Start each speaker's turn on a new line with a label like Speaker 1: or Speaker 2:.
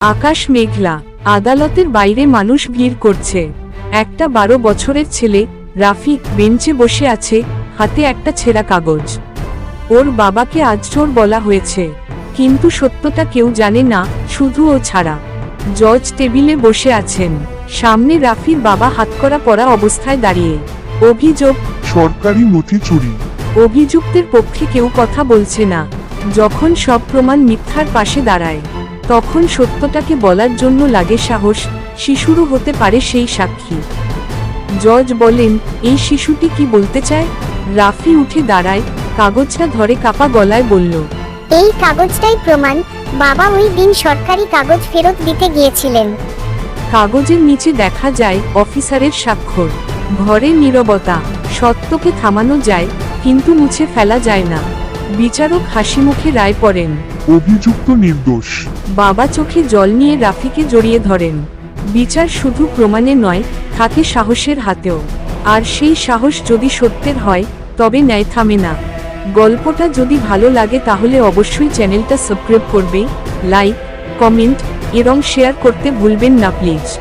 Speaker 1: আকাশ মেঘলা আদালতের বাইরে মানুষ ভিড় করছে। একটা বারো বছরের ছেলে রাফি বেঞ্চে বসে আছে হাতে একটা ছেঁড়া কাগজ। ওর বাবাকে আজ চোর বলা হয়েছে। কিন্তু সত্যটা কেউ জানে না শুধু ও ছাড়া। জজ টেবিলে বসে আছেন। সামনে রাফির বাবা হাতকড়া পরা অবস্থায় দাঁড়িয়ে। অভিযোগ
Speaker 2: সরকারি নথি চুরি।
Speaker 1: অভিযুক্তের পক্ষে কেউ কথা বলছে না। যখন সব প্রমাণ মিথ্যার পাশে দাঁড়ায়। তখন সত্যটাকে বলার জন্য লাগে সাহস শিশুরও হতে পারে সেই সাক্ষী। জজ বলেন এই শিশুটি কি বলতে চায়? রাফি উঠে দাঁড়ায় কাগজটা ধরে কাপা গলায় বলল
Speaker 3: এই কাগজটাই প্রমাণ বাবা ওই দিন সরকারি কাগজ ফেরত দিতে গিয়েছিলেন।
Speaker 1: কাগজের নিচে দেখা যায় অফিসারের স্বাক্ষর ঘরে নীরবতা সত্যকে থামানো যায় কিন্তু মুছে ফেলা যায় না। বিচারক হাসি মুখে রায় পড়েন
Speaker 2: অভিযুক্ত নির্দোষ।
Speaker 1: বাবা চোখে জল নিয়ে রাফিকে জড়িয়ে ধরেন। বিচার শুধু প্রমাণে নয়, থাকে সাহসের হাতেও। আর সেই সাহস যদি সত্যের হয়, তবে ন্যায় থামে না। গল্পটা যদি ভালো লাগে তাহলে অবশ্যই চ্যানেলটা সাবস্ক্রাইব করবে, লাইক, কমেন্ট এবং শেয়ার করতে ভুলবেন না, প্লিজ।